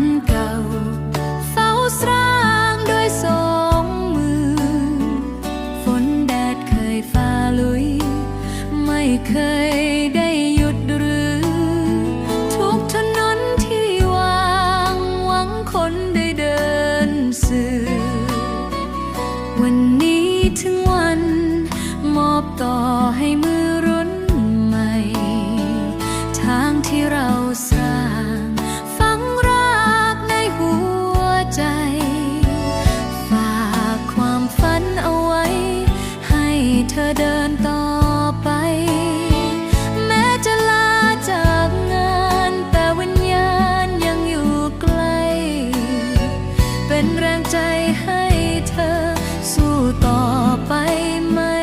นเก่า เฝ้าสร้างด้วยสองมือ ฝนแดดเคยฝ่าลุย ไม่เคยได้หยุดหรือ ทุกถนนที่วางหวังคนได้เดินสื่อ วันนี้ถึงวัน มอบต่อให้มือ แรงใจให้เธอ สู้ต่อไปไม่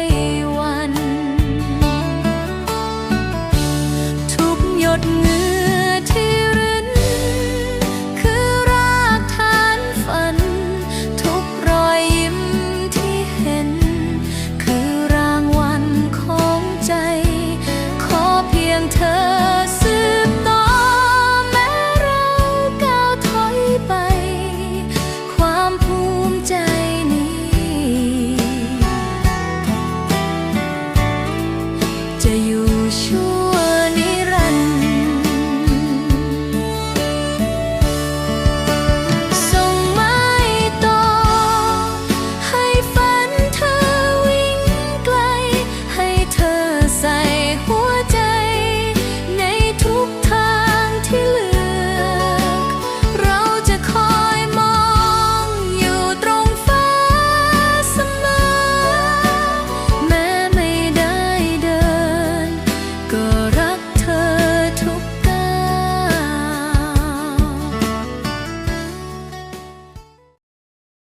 วันทุกหยดเงือ